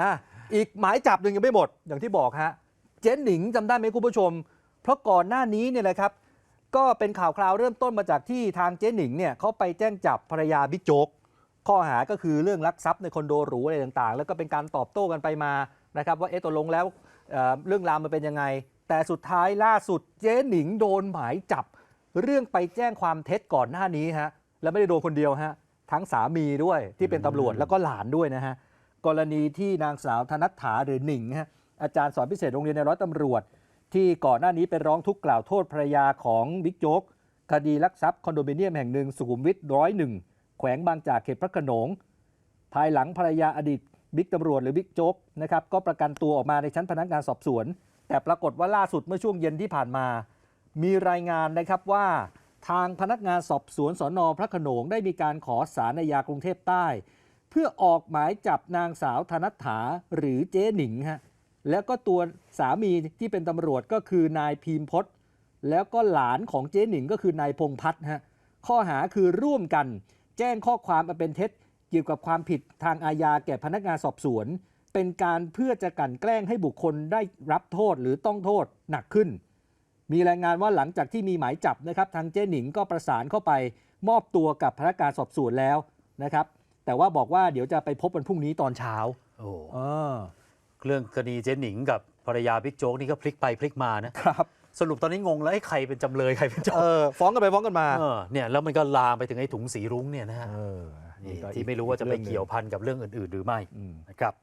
อะอีกหมายจับหนึ่งยังไม่หมดอย่างที่บอกฮะเจ๊หนิงจำได้ไหมคุณผู้ชม เพราะก่อนหน้านี้เนี่ยแหละครับ ก็เป็นข่าวคราวเริ่มต้นมาจากที่ทางเจ๊หนิงเนี่ยเขาไปแจ้งจับภรรยาบิ๊กโจ๊กข้อหาก็คือเรื่องลักทรัพย์ในคอนโดหรูอะไรต่างๆ แล้วก็เป็นการตอบโต้กันไปมานะครับ ว่าเอ๊ะตกลงแล้วเอ่อเรื่องราวมันเป็นยังไง แต่สุดท้ายล่าสุดเจ๊หนิงโดนหมายจับ เรื่องไปแจ้งความเท็จก่อนหน้านี้ฮะแล้วไม่ได้โดนคนเดียวฮะทั้งสามีด้วยที่เป็นตำรวจแล้วก็หลานด้วยนะฮะ กรณีที่นางสาวธนัฐถาหรือหนิงฮะอาจารย์สอนพิเศษโรงเรียนในร้อยตำรวจ ที่ก่อนหน้านี้เป็นร้องทุกข์กล่าวโทษภรรยาของบิ๊กโจ๊กคดีลักทรัพย์คอนโดมิเนียมแห่งหนึ่งสุขุมวิทร้อยหนึ่งแขวงบางจากเขตพระโขนง ภายหลังภรรยาอดีตบิ๊กตำรวจหรือบิ๊กโจ๊กนะครับก็ประกันตัวออกมาในชั้นพนักงานสอบสวน แต่ปรากฏว่าล่าสุดเมื่อช่วงเย็นที่ผ่านมา มีรายงานนะครับว่าทางพนักงานสอบสวนสอนอพระโขนงได้มีการขอสารอาญากรุงเทพใต้ เพื่อออกหมายจับนางสาวธนัฐถาหรือเจ๊หนิงฮะแล้วก็ตัวสามีที่เป็นตำรวจก็คือนายพีมพศแล้วก็หลานของเจ๊หนิงก็คือนายพงพัฒน์ฮะข้อหาคือร่วมกัน แจ้งข้อความอันเป็นเท็จเกี่ยวกับความผิดทางอาญาแก่พนักงานสอบสวน เป็นการเพื่อจะกันแกล้งให้บุคคลได้รับโทษหรือต้องโทษหนักขึ้น มีรายงานว่าหลังจากที่มีหมายจับนะครับทางเจ๊หนิงก็ประสานเข้าไปมอบตัวกับพนักงานสอบสวนแล้วนะครับ แต่ว่าบอกว่าเดี๋ยวจะไปพบวันพรุ่งนี้ตอนเช้าโอ้เออเรื่องคดีเจ๊หนิงกับภรรยาบิ๊กโจ๊กนี่ก็พลิกไปพลิกมานะครับ สรุปตอนนี้งงแล้วไอ้ใครเป็นจำเลยใครเป็นโจเอทย์อฟ้องกันไปฟ้องกันมาเออเนี่ยแล้วมันก็ลามไปถึงไอ้ถุงสีรุ้งเนี่ยนะฮะเออนี่ก็ที่ไม่รู้ว่าจะไปเกี่ยวพันกับเรื่องอื่น ๆ หรือไม่อืม นะครับ